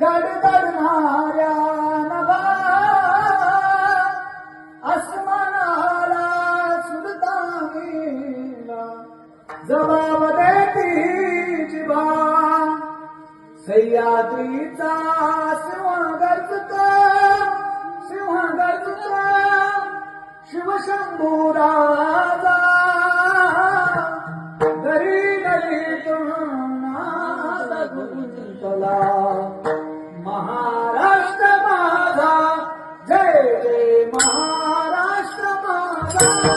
गडगडणाऱ्या नवा आसमानाला सुलता जबाब देती बा सह्याद्रीचा सिंह गर्जतो सिंह गर्जतो शिवशंभूराजा. घरी घरी तुम्हाला गुंतला. Oh,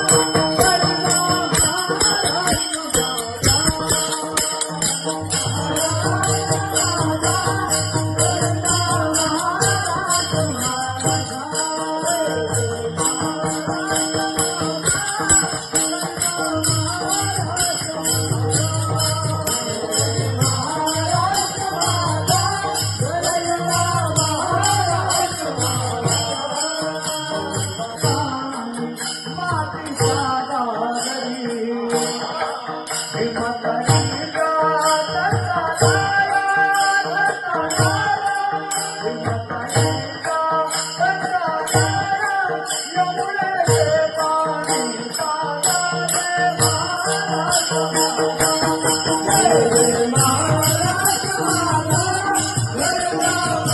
Thank you.